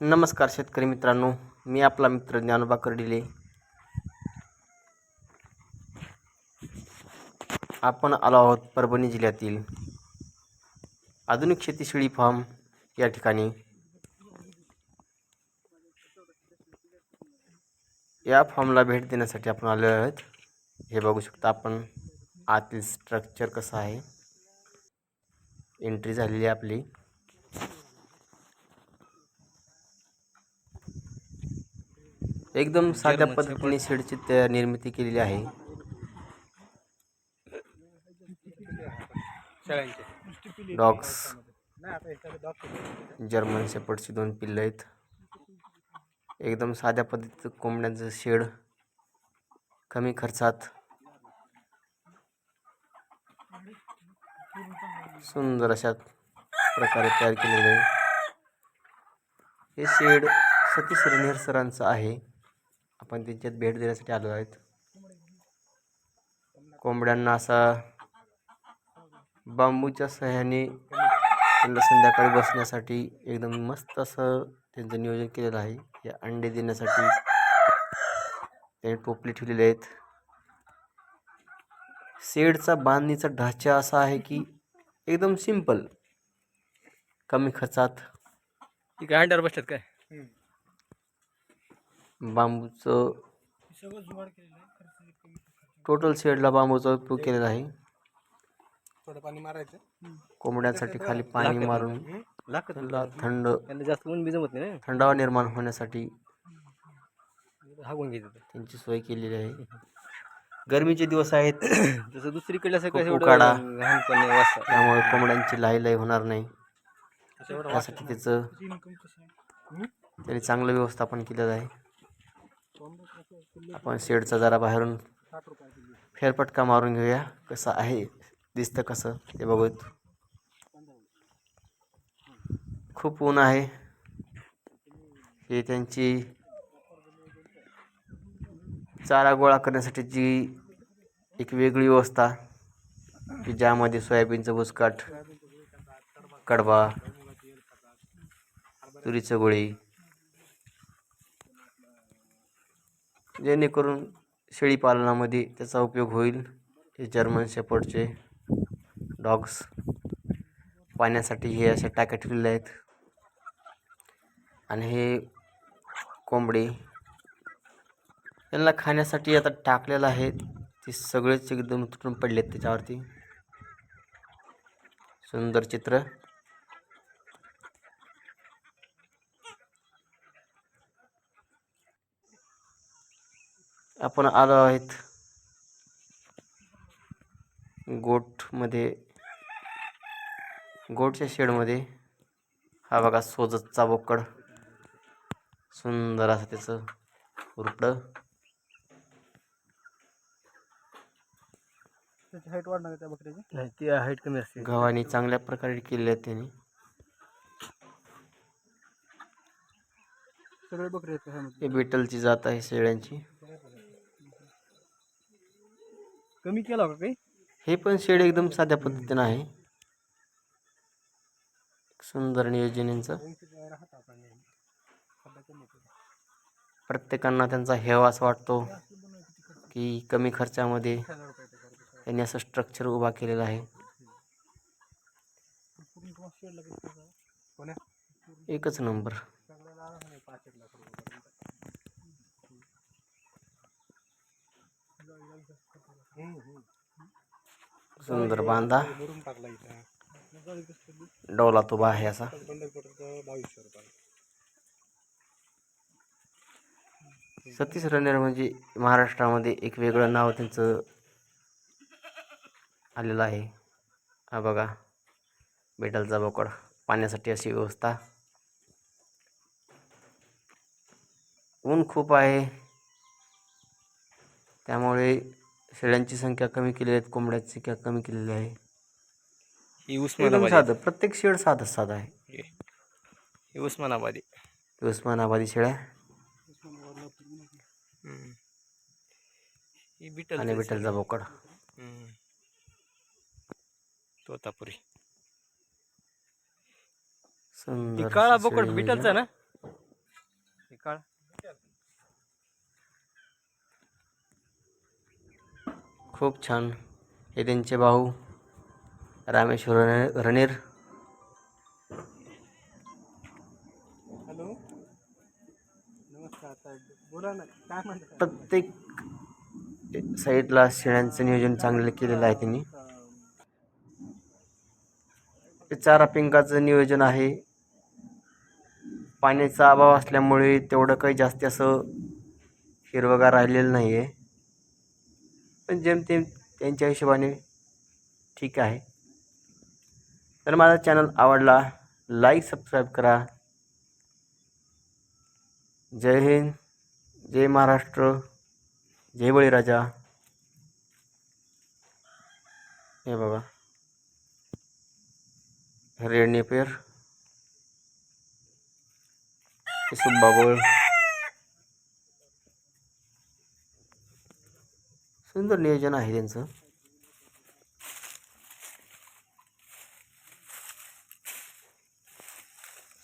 नमस्कार शेतकरी मित्रांनो मी आपला मित्र ज्ञानोबा कर्डिले आपण आलो आहोत परभणी जिल्ह्यातील आधुनिक शेती शेळी फार्म या ठिकाणी. या फॉर्मला भेट देण्यासाठी आपण आलो आहोत. हे बघू शकता आपण आतील स्ट्रक्चर कसं आहे. एंट्री झालेली आपली. एकदम साध्या पद्धतीने शेडची तया- निर्मिती केलेली आहे. डॉग्स जर्मन शेपर्डची दोन पिल्लं आहेत. एकदम साध्या पद्धतीचं कोंबड्यांचं शेड कमी खर्चात. सुंदर अशा प्रकारे तयार केलेलं आहे. हे शेड सतीश रणेर सरांचं आहे. आपण त्यांच्यात भेट देण्यासाठी आलो आहेत. कोंबड्यांना असा बांबूच्या सहाय्याने त्यांना संध्याकाळी बसण्यासाठी एकदम मस्त असं त्यांचं नियोजन केलेलं आहे. हे अंडे देण्यासाठी त्यांनी टोपली ठेवलेले आहेत. शेडचा बांधणीचा ढाचा असा आहे की एकदम सिंपल कमी खर्चात. अंड्यावर बसतात काय? बांबूचं टोटल शेडला बांबूचा उपयोग केलेला आहे. थोडं पाणी मारायचं. कोंबड्यांसाठी खाली पाणी मारून त्यांना थंड त्यांना जास्त ऊन बी जमत नाही ना? थंडावा निर्माण होण्यासाठी हागून त्यांची सोय केलेली आहे. गरमीचे दिवस आहेत. जसं दुसरीकडे असं कसं उकाडा. त्यामुळे कोंबड्यांची लाई लाई होणार नाही. त्यासाठी त्याचं त्यांनी चांगलं व्यवस्थापन केलेलं आहे. आपण शेडचा जरा बाहेरून फेरपटका मारून घेऊया. कसं आहे दिसतं कसं ते बघूत खूप ऊन आहे. हे त्यांची चारा गोळा करण्यासाठी जी एक वेगळी व्यवस्था की ज्यामध्ये सोयाबीनचं बुसकाट कडवा तुरीचं गोळी जेणेकरून शेळीपालनामध्ये त्याचा उपयोग होईल. हे जर्मन शेपर्डचे डॉग्स पाण्यासाठी हे अशा टाक्या ठेवलेल्या आहेत. आणि हे कोंबडी यांना खाण्यासाठी आता टाकलेलं आहे. ते सगळेच एकदम तुटून पडलेत त्याच्यावरती. सुंदर चित्र. आपण आलो आहेत. गोठमध्ये गोठच्या शेडमध्ये हा बघा सोजतचा बोकड. सुंदर असं त्याचं रुपडं त्याची हाईट वाढणार आहे त्या बकऱ्याची? नाही ती हाईट कमी असते. गव्हाणी चांगल्या प्रकारे केले आहेत त्यांनी. सगळे बकरी आहेत ह्यामध्ये? हे बिटलची जात आहे शेळ्यांची. कमी केला का काही? हे पण शेड एकदम साध्या पद्धतीनं आहे. सुंदर नियोजनेचं. प्रत्येकांना त्यांचा हेवा वाटतो की कमी खर्चामध्ये त्यांनी असं स्ट्रक्चर उभा केलेलं आहे. एकच नंबर सुंदर बांधा. डोला तो आहे असा. सतीश रणेर म्हणजे महाराष्ट्रामध्ये एक वेगळं नाव त्यांचं आलेलं आहे. हा बघा. बेटालचा बोकड. पाण्यासाठी अशी व्यवस्था. ऊन खूप आहे. त्यामुळे शेळ्यांची संख्या कमी केली आहे कोंबड्यांची संख्या कमी केलेली आहे. ही एकदम उस्मानाबादी. साधं प्रत्येक शेड साधं साधं आहे. ही उस्मानाबादी. उस्मानाबादी शेळ्या. हम्म. ही बिटल आणि विठ्ठलचा बोकड. तोतापुरी. सुंदर काळा बोकड शेळी बिटलचा. ना? खूप छान. हे त्यांचे भाऊ रामेश्वर रणे- रणेर. हॅलो. नमस्कार साहेब. बोला ना काय म्हणता? प्रत्येक साईडला शेळ्यांचं नियोजन चांगलं केलेलं आहे त्यांनी. ते चारा पिंकाचं नियोजन आहे. पाण्याचा अभाव असल्यामुळे तेवढं काही जास्त असं हिरवगार राहिलेलं नाही आहे पण जेमतेम त्यांच्या हिशोबाने ठीक आहे. तर माझा चॅनल आवडला लाईक सबस्क्राईब करा. जय हिंद जय महाराष्ट्र जय बळीराजा. हे बघा. रेड पेर सुब्बाबळ सुंदर नियोजन आहे त्यांचं.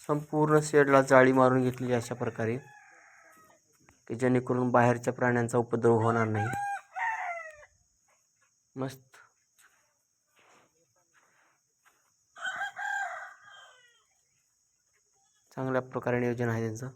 संपूर्ण शेडला जाळी मारून घेतली अशा प्रकारे की जेणेकरून बाहेरच्या प्राण्यांचा उपद्रव होणार नाही. मस्त. चांगल्या प्रकारे नियोजन आहे त्यांचं.